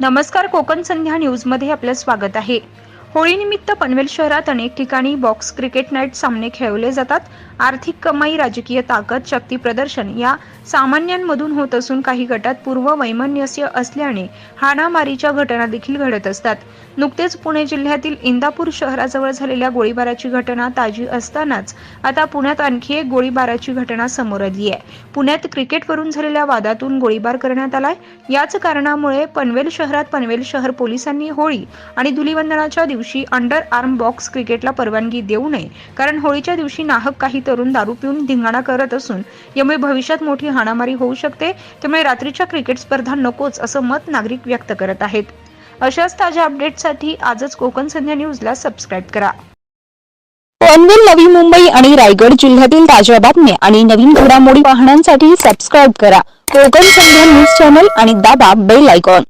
नमस्कार कोकण संध्या न्यूजमध्ये आपलं स्वागत आहे. होळीनिमित्त पनवेल शहरात अनेक ठिकाणी बॉक्स क्रिकेट नाईट सामने खेळवले जातात. आर्थिक कमाई राजकीय ताकद शक्ती प्रदर्शन या सामान्यांमधून होत असून काही गटात पूर्व वैमनस्य असल्याने हाणामारीच्या घटना देखील घडत असतात. नुकतेच पुणे जिल्ह्यातील इंदापूर शहराजवळ झालेल्या गोळीबाराची घटना ताजी असतानाच आता पुण्यात आणखी एक गोळीबाराची घटना समोर आली आहे. पुण्यात क्रिकेटवरून झालेल्या वादातून गोळीबार करण्यात आलाय. याच कारणामुळे पनवेल शहरात पनवेल शहर पोलिसांनी होळी आणि धुलीवंदनाच्या दिवशी अंडर आर्म बॉक्स क्रिकेटला परवानगी देऊ नये. कारण होळीच्या दिवशी नाहक काही तरुण दारू पिऊन धिंगाणा करत असून यामुळे भविष्यात मोठी हाणामारी होऊ शकते. त्यामुळे रात्रीच्या क्रिकेट स्पर्धा नकोच असं मत नागरिक व्यक्त करत आहेत. अशाच ताज्या अपडेटसाठी आजच कोकण संध्या न्यूजला सबस्क्राईब करा. पनवेल नवी मुंबई आणि रायगड जिल्ह्यातील ताज्या बातम्या आणि नवीन घडामोडी पाहण्यासाठी सबस्क्राईब करा. कोकण संध्या न्यूज चॅनल आणि दाबा बेल आयकॉन.